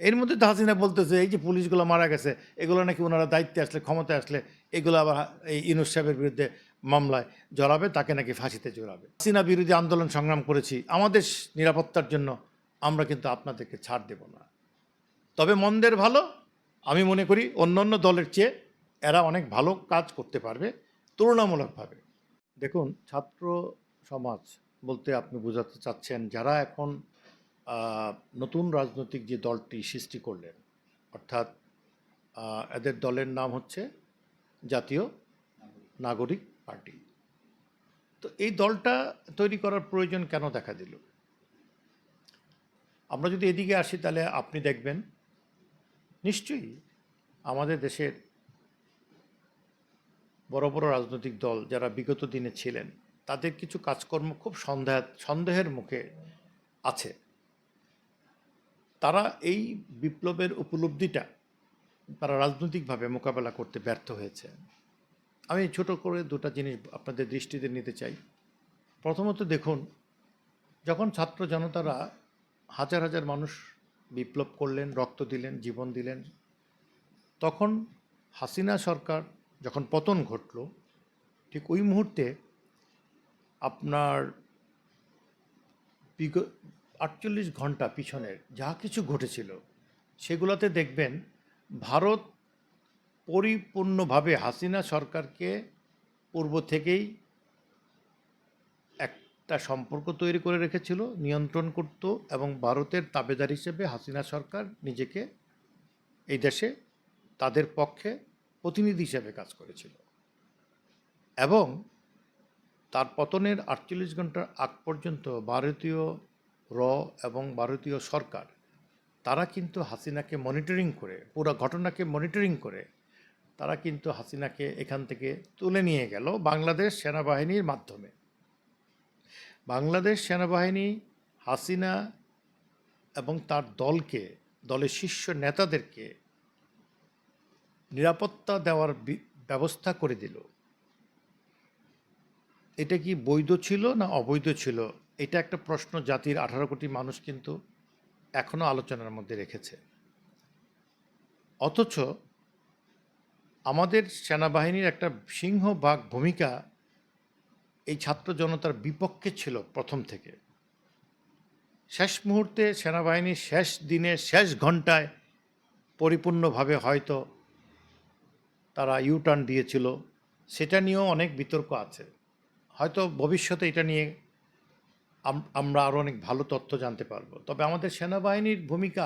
এর মধ্যে তো হাসিনা বলতেছে, এই যে পুলিশগুলো মারা গেছে, এগুলো নাকি ওনারা দায়িত্বে আসলে, ক্ষমতায় আসলে, এগুলো আবার এই ইনুস সাহেবের বিরুদ্ধে মামলায় জড়াবে, তাকে নাকি ফাঁসিতে জড়াবে। হাসিনা বিরোধী আন্দোলন সংগ্রাম করেছি, আমাদের নিরাপত্তার জন্য আমরা কিন্তু আপনাদেরকে ছাড় দেব না। তবে মন্দের ভালো, আমি মনে করি অন্য অন্য দলের চেয়ে এরা অনেক ভালো কাজ করতে পারবে, তুলনামূলকভাবে। দেখুন, ছাত্র সমাজ বলতে আপনি বোঝাতে চাচ্ছেন, যারা এখন নতুন রাজনৈতিক যে দলটি সৃষ্টি করলেন, অর্থাৎ এদের দলের নাম হচ্ছে জাতীয় নাগরিক পার্টি। তো এই দলটা তৈরি করার প্রয়োজন কেন দেখা দিল? আমরা যদি এদিকে আসি তাহলে আপনি দেখবেন, নিশ্চয়ই আমাদের দেশের বড় বড় রাজনৈতিক দল যারা বিগত দিনে ছিলেন, তাদের কিছু কাজকর্ম খুব সন্দেহ, সন্দেহের মুখে আছে। তারা এই বিপ্লবের উপলব্ধিটা তারা রাজনৈতিকভাবে মোকাবেলা করতে ব্যর্থ হয়েছে। আমি ছোট করে দুটো জিনিস আপনাদের দৃষ্টিতে নিতে চাই। প্রথমত দেখুন, যখন ছাত্র জনতারা হাজার হাজার মানুষ বিপ্লব করলেন, রক্ত দিলেন, জীবন দিলেন, তখন হাসিনা সরকার যখন পতন ঘটল, ঠিক ওই মুহূর্তে আপনার আটচল্লিশ ঘণ্টা পিছনের যা কিছু ঘটেছিল, সেগুলোতে দেখবেন ভারত পরিপূর্ণভাবে হাসিনা সরকারকে পূর্ব থেকেই একটা সম্পর্ক তৈরি করে রেখেছিল, নিয়ন্ত্রণ করত এবং ভারতের তাবেদার হিসেবে হাসিনা সরকার নিজেকে এই দেশে তাদের পক্ষে প্রতিনিধি হিসেবে কাজ করেছিল। এবং তার পতনের আটচল্লিশ ঘণ্টার আগ পর্যন্ত ভারতীয় র এবং ভারতীয় সরকার, তারা কিন্তু হাসিনাকে মনিটরিং করে, পুরো ঘটনাকে মনিটরিং করে, তারা কিন্তু হাসিনাকে এখান থেকে তুলে নিয়ে গেল বাংলাদেশ সেনাবাহিনীর মাধ্যমে। বাংলাদেশ সেনাবাহিনী হাসিনা এবং তার দলকে, দলের শীর্ষ নেতাদেরকে নিরাপত্তা দেওয়ার ব্যবস্থা করে দিল। এটা কি বৈধ ছিল না অবৈধ ছিল? এটা একটা প্রশ্ন জাতির আঠারো কোটি মানুষ কিন্তু এখনও আলোচনার মধ্যে রেখেছে। অথচ আমাদের সেনাবাহিনীর একটা সিংহভাগ ভূমিকা এই ছাত্র জনতার বিপক্ষে ছিল প্রথম থেকে। শেষ মুহূর্তে সেনাবাহিনীর শেষ দিনে, শেষ ঘন্টায় পরিপূর্ণভাবে হয়তো তারা ইউটার্ন দিয়েছিল। সেটা নিয়েও অনেক বিতর্ক আছে। হয়তো ভবিষ্যতে এটা নিয়ে আমরা আরও অনেক ভালো তথ্য জানতে পারব। তবে আমাদের সেনাবাহিনীর ভূমিকা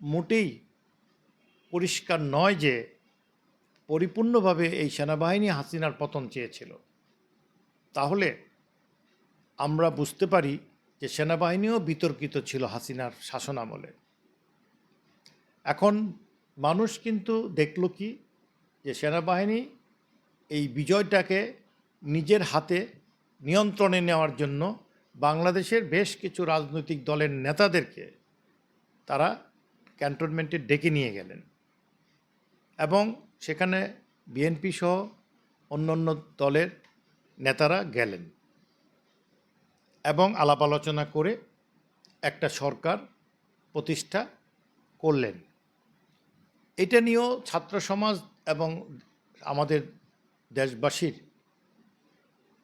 মোটেই পরিষ্কার নয় যে পরিপূর্ণভাবে এই সেনাবাহিনী হাসিনার পতন চেয়েছিল। তাহলে আমরা বুঝতে পারি যে সেনাবাহিনীও বিতর্কিত ছিল হাসিনার শাসন আমলে। এখন মানুষ কিন্তু দেখল কি, যে সেনাবাহিনী এই বিজয়টাকে নিজের হাতে নিয়ন্ত্রণে নেওয়ার জন্য বাংলাদেশের বেশ কিছু রাজনৈতিক দলের নেতাদেরকে তারা ক্যান্টনমেন্টে ডেকে নিয়ে গেলেন। এবং সেখানে বিএনপি সহ অন্যান্য দলের নেতারা গেলেন এবং আলাপ আলোচনা করে একটা সরকার প্রতিষ্ঠা করলেন। এটা নিয়েও ছাত্র সমাজ এবং আমাদের দেশবাসীর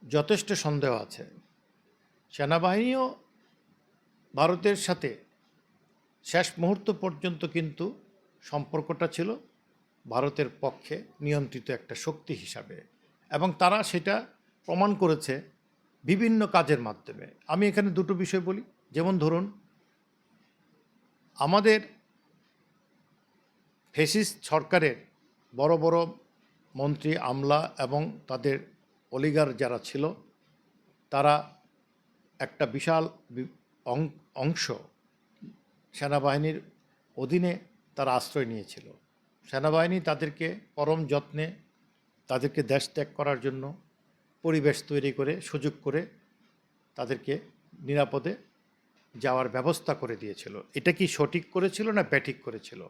যথেষ্ট সন্দেহ আছে। সেনাবাহিনীও ভারতের সাথে শেষ মুহূর্ত পর্যন্ত কিন্তু সম্পর্কটা ছিল ভারতের পক্ষে নিয়ন্ত্রিত একটা শক্তি হিসাবে। এবং তারা সেটা প্রমাণ করেছে বিভিন্ন কাজের মাধ্যমে। আমি এখানে দুটো বিষয় বলি। যেমন ধরুন, আমাদের ফেসিস্ট সরকারের বড় বড় মন্ত্রী আমলা এবং তাদের অলিগার যারা ছিল, তারা একটা বিশাল অংশ সেনাবাহিনীর অধীনে তারা আশ্রয় নিয়েছিল। সেনাবাহিনী তাদেরকে পরম যত্নে তাদেরকে দেশ ত্যাগ করার জন্য পরিবেশ তৈরি করে, সুযোগ করে তাদেরকে নিরাপদে যাওয়ার ব্যবস্থা করে দিয়েছিল। এটা কি সঠিক করেছিল না ব্যাঠিক করেছিল?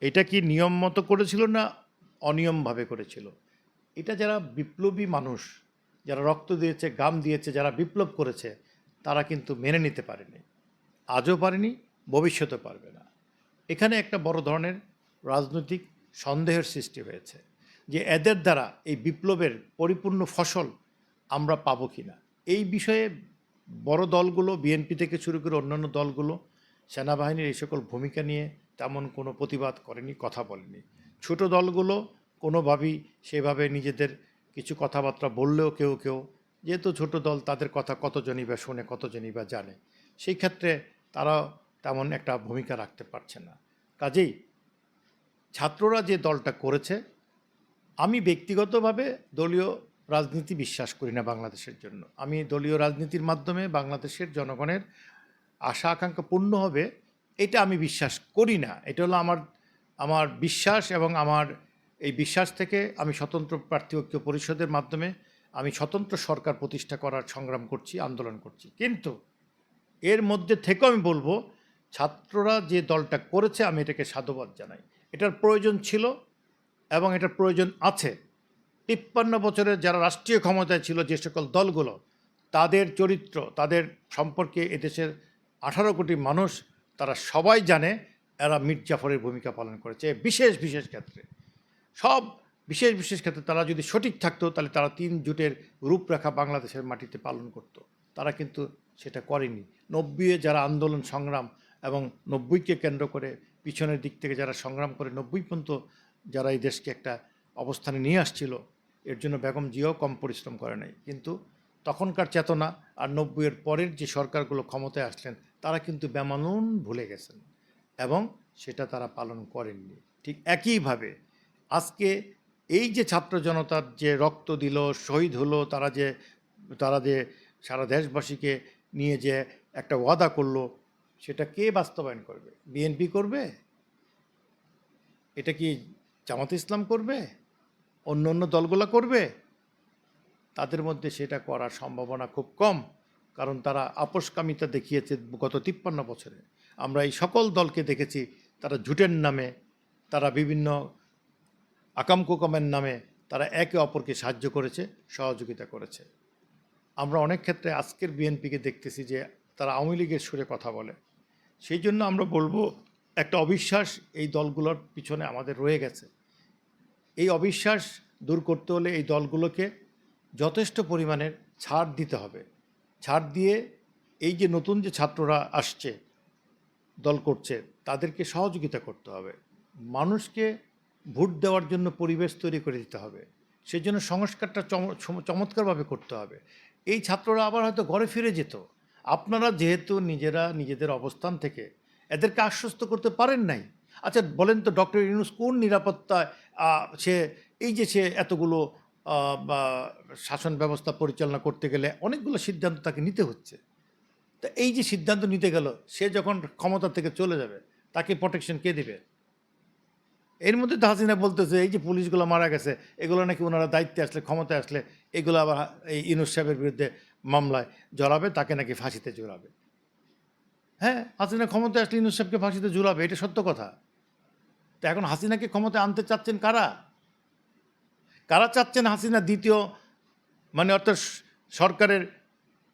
এটা কি নিয়ম মতো করেছিল না অনিয়মভাবে করেছিল? এটা যারা বিপ্লবী মানুষ, যারা রক্ত দিয়েছে, গাম দিয়েছে, যারা বিপ্লব করেছে তারা কিন্তু মেনে নিতে পারেনি। আজও পারেনি ভবিষ্যতে পারবে না। এখানে একটা বড় ধরনের রাজনৈতিক সন্দেহের সৃষ্টি হয়েছে যে এদের দ্বারা এই বিপ্লবের পরিপূর্ণ ফসল আমরা পাবো কিনা। এই বিষয়ে বড় দলগুলো বিএনপি থেকে শুরু করে অন্যান্য দলগুলো, সেনাবাহিনীর এই সকল ভূমিকা নিয়ে তেমন কোনো প্রতিবাদ করেনি, কথা বলেনি। ছোট দলগুলো কোনোভাবেই সেভাবে নিজেদের কিছু কথাবার্তা বললেও কেউ কেউ যেহেতু ছোট দল, তাদের কথা কতজনই বা শোনে, কতজনই বা জানে, সেই ক্ষেত্রে তারা তেমন একটা ভূমিকা রাখতে পারছে না। কাজেই ছাত্ররা যে দলটা করেছে, আমি ব্যক্তিগতভাবে দলীয় রাজনীতি বিশ্বাস করি না বাংলাদেশের জন্য। আমি দলীয় রাজনীতির মাধ্যমে বাংলাদেশের জনগণের আশা, আকাঙ্ক্ষা পূর্ণ হবে, এটা আমি বিশ্বাস করি না। এটা হলো আমার আমার বিশ্বাস এবং আমার এই বিশ্বাস থেকে আমি স্বতন্ত্র প্রার্থী ঐক্য পরিষদের মাধ্যমে আমি স্বতন্ত্র সরকার প্রতিষ্ঠা করার সংগ্রাম করছি, আন্দোলন করছি। কিন্তু এর মধ্যে থেকেও আমি বলব, ছাত্ররা যে দলটা করেছে, আমি এটাকে সাধুবাদ জানাই। এটার প্রয়োজন ছিল এবং এটার প্রয়োজন আছে। তিপ্পান্ন বছরের যারা রাষ্ট্রীয় ক্ষমতায় ছিল যে সকল দলগুলো, তাদের চরিত্র, তাদের সম্পর্কে এদেশের আঠারো কোটি মানুষ, তারা সবাই জানে এরা মীর জাফরের ভূমিকা পালন করেছে, বিশেষ বিশেষ ক্ষেত্রে। সব বিশেষ বিশেষ ক্ষেত্রে তারা যদি সঠিক থাকতো, তাহলে তারা তিন জোটের রূপরেখা বাংলাদেশের মাটিতে পালন করত। তারা কিন্তু সেটা করেনি। নব্বইয়ে যারা আন্দোলন, সংগ্রাম এবং নব্বইকে কেন্দ্র করে পিছনের দিক থেকে যারা সংগ্রাম করে, নব্বই পর্যন্ত যারা এই দেশকে একটা অবস্থানে নিয়ে আসছিল, এর জন্য বেগম জিয়াও কম পরিশ্রম করে নাই। কিন্তু তখনকার চেতনা আর নব্বইয়ের পরের যে সরকারগুলো ক্ষমতায় আসলেন, তারা কিন্তু বেমানুন ভুলে গেছেন এবং সেটা তারা পালন করেননি। ঠিক একইভাবে আজকে এই যে ছাত্র জনতার যে রক্ত দিল, শহীদ হলো, তারা যে তারা যে সারা দেশবাসীকে নিয়ে যে একটা ওয়াদা করল, সেটা কে বাস্তবায়ন করবে? বিএনপি করবে? এটা কি জামাত ইসলাম করবে? অন্য অন্য দলগুলো করবে? তাদের মধ্যে সেটা করার সম্ভাবনা খুব কম, কারণ তারা আপোষকামিতা দেখিয়েছে গত তিপ্পান্ন বছরে। আমরা এই সকল দলকে দেখেছি, তারা ঝুটের নামে, তারা বিভিন্ন আকামকুকামের নামে তারা একে অপরকে সাহায্য করেছে, সহযোগিতা করেছে। আমরা অনেক ক্ষেত্রে আজকের বিএনপিকে দেখতেছি যে তারা আওয়ামী লীগের সুরে কথা বলে। সেই জন্য আমরা বলব একটা অবিশ্বাস এই দলগুলোর পিছনে আমাদের রয়ে গেছে। এই অবিশ্বাস দূর করতে হলে এই দলগুলোকে যথেষ্ট পরিমাণের ছাড় দিতে হবে। ছাড় দিয়ে এই যে নতুন যে ছাত্ররা আসছে, দল করছে, তাদেরকে সহযোগিতা করতে হবে। মানুষকে ভোট দেওয়ার জন্য পরিবেশ তৈরি করে দিতে হবে। সেই জন্য সংস্কারটা চম- চম- চমৎকারভাবে করতে হবে। এই ছাত্ররা আবার হয়তো ঘরে ফিরে যেত। আপনারা যেহেতু নিজেরা নিজেদের অবস্থান থেকে এদেরকে আশ্বস্ত করতে পারেন নাই। আচ্ছা বলেন তো ডক্টর ইউনুস কোন নিরাপত্তায় সে, এই যে সে এতগুলো শাসন ব্যবস্থা পরিচালনা করতে গেলে অনেকগুলো সিদ্ধান্ত তাকে নিতে হচ্ছে। তা এই যে সিদ্ধান্ত নিতে গেল, সে যখন ক্ষমতা থেকে চলে যাবে, তাকে প্রোটেকশন কে দিবে? এর মধ্যে তো হাসিনা বলতেছে, এই যে পুলিশগুলো মারা গেছে, এগুলো নাকি ওনারা দায়িত্বে আসলে, ক্ষমতায় আসলে, এগুলো আবার এই ইনুস সাহেবের বিরুদ্ধে মামলায় জড়াবে, তাকে নাকি ফাঁসিতে জড়াবে হ্যাঁ হাসিনা ক্ষমতায় আসলে ইনুস সাহেবকে ফাঁসিতে জড়াবে এটা সত্য কথা। তো এখন হাসিনাকে ক্ষমতায় আনতে চাচ্ছেন কারা? কারা চাচ্ছেন হাসিনা দ্বিতীয় মানে অর্থাৎ সরকারের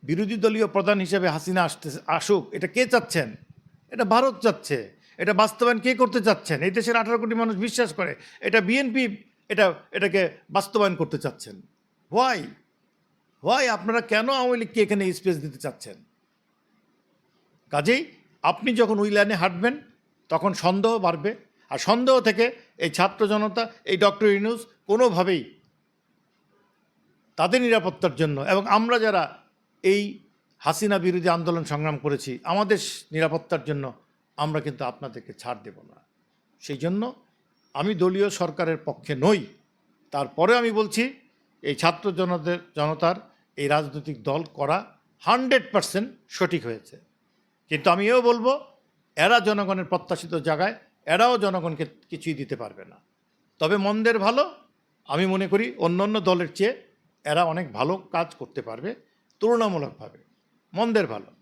বিরোধী দলীয় প্রধান হিসেবে হাসিনা আসতে আসুক, এটা কে চাচ্ছেন? এটা ভারত চাচ্ছে। এটা বাস্তবায়ন কে করতে চাচ্ছেন? এই দেশের আঠারো কোটি মানুষ বিশ্বাস করে, এটা বিএনপি এটা, এটাকে বাস্তবায়ন করতে চাচ্ছেন। হোয়াই হোয়াই আপনারা কেন আওয়ামী লীগকে এখানে স্পেস দিতে চাচ্ছেন? কাজেই আপনি যখন ওই লাইনে হাঁটবেন, তখন সন্দেহ বাড়বে। আর সন্দেহ থেকে এই ছাত্র জনতা, এই ডক্টর ইউনুস কোনোভাবেই তাদের নিরাপত্তার জন্য এবং আমরা যারা এই হাসিনা বিরোধী আন্দোলন সংগ্রাম করেছি, আমাদের নিরাপত্তার জন্য আমরা কিন্তু আপনাদেরকে ছাড় দেব না। সেই জন্য আমি দলীয় সরকারের পক্ষে নই। তারপরে আমি বলছি, এই ছাত্র জনদের, জনতার এই রাজনৈতিক দল করা হান্ড্রেড পারসেন্ট সঠিক হয়েছে। কিন্তু আমি এও বলব, এরা জনগণের প্রত্যাশিত জায়গায়, এরাও জনগণকে কিছুই দিতে পারবে না। তবে মন্দের ভালো, আমি মনে করি অন্য অন্য দলের চেয়ে এরা অনেক ভালো কাজ করতে পারবে, তুলনামূলকভাবে। মন্দের ভালো।